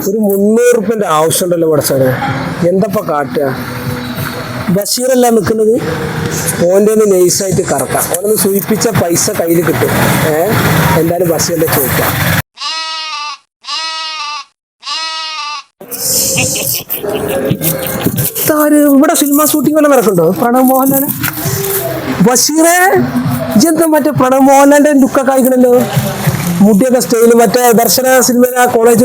ഒരു മുന്നൂറ് റുപ്യന്റെ ആവശ്യമുണ്ടല്ലോ പടച്ചാണ് എന്തപ്പോൾ കാട്ടുക? ബഷീറല്ല നിൽക്കുന്നത്? ഓന്റെ ഒന്ന് നൈസായിട്ട് കറക്കാം. ഓനൊന്ന് സൂചിപ്പിച്ച പൈസ കയ്യിൽ കിട്ടും. ഏ? എന്തായാലും ബഷീറിന്റെ ചോദിക്കാം. ഇവിടെ സിനിമ ഷൂട്ടിംഗ് വല്ല നടക്കുന്നുണ്ടോ? പ്രണവ് മോഹൻലാൽ ബഷീറെ ഇജ്ജെന്താ മറ്റേ പ്രണവ് മോഹൻലാലിന്റെ ലുക്കൊക്കെ അയക്കണല്ലോ മുടിയൊക്കെ സ്റ്റൈൽ മറ്റേ ദർശന സിനിമ കോളേജ്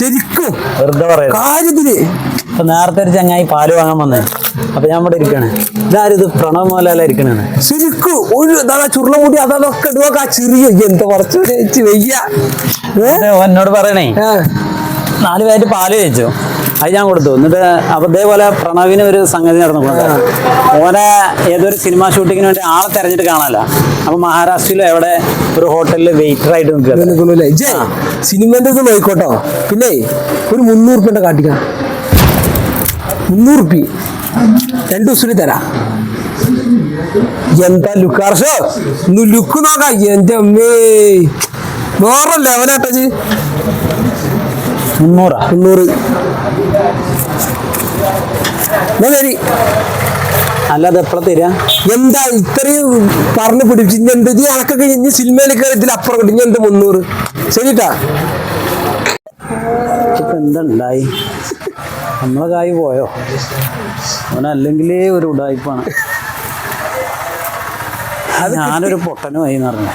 ശരിക്കും. വെറുതെ കാര്യത്തിൽ ഇപ്പൊ നേരത്തെ ഒരു ചങ്ങായി പാൽ വാങ്ങാൻ വന്നേ. അപ്പൊ ഞാൻ ഇവിടെ ഇരിക്കണേ. ഇതാരും ഇത് പ്രണവ് മോലാല ഇരിക്കണേ ശരിക്കും ഒരു അതാ ചുരുള മുടി അതൊക്കെ ഇടുവൊക്കെ ആ ചെറിയ എന്താ കുറച്ച് വെച്ച് വയ്യ. എന്നോട് പറയണേ. നാല് പേര് പാൽ കഴിച്ചു. അത് ഞാൻ കൊടുത്തു. എന്നിട്ട് അപ്പൊ ഇതേപോലെ പ്രണവിന് ഒരു സംഗതി നടന്നിട്ടുണ്ട്. ഓനെ ഏതൊരു സിനിമ ഷൂട്ടിങ്ങിന് വേണ്ടി ആളെ തെരഞ്ഞിട്ട് കാണാല അപ്പൊ മഹാരാഷ്ട്രയിലും എവിടെ ഒരു ഹോട്ടലിൽ വെയിറ്റർ ആയിട്ട് നിൽക്കുക സിനിമന്റെ ഇത് നോയിക്കോട്ടോ പിന്നെ ഒരു മുന്നൂറ് റുപ്യന്റെ കാട്ടിക്കാം. മുന്നൂറ് റുപ്യ രണ്ടു ദിവസത്തിൽ തരാം. എന്താ ലുക്ക് അർഷോ ഒന്ന് ലുക്ക് നോക്കാം. എന്റെ അമ്മേ. വേറെ ലെവലാട്ടത് മുന്നൂറാ ശരി അല്ലാതെ എപ്പോഴാ തരാ? എന്താ ഇത്രയും പറഞ്ഞു പിടിപ്പിച്ച് ഇനി എന്ത്? നീ അനക്കൊക്കെ ഇനി സിനിമയിൽ കയറി അപ്പുറം കിട്ടും എന്ത് മുന്നൂറ്? ശരിട്ടാ? ഇപ്പൊ എന്തുണ്ടായി? നമ്മളെ കായ് പോയോ? അവനല്ലെങ്കിലേ ഒരു ഉടായ്പാണ് ഞാനൊരു പൊട്ടനുമായി എന്ന് പറഞ്ഞേ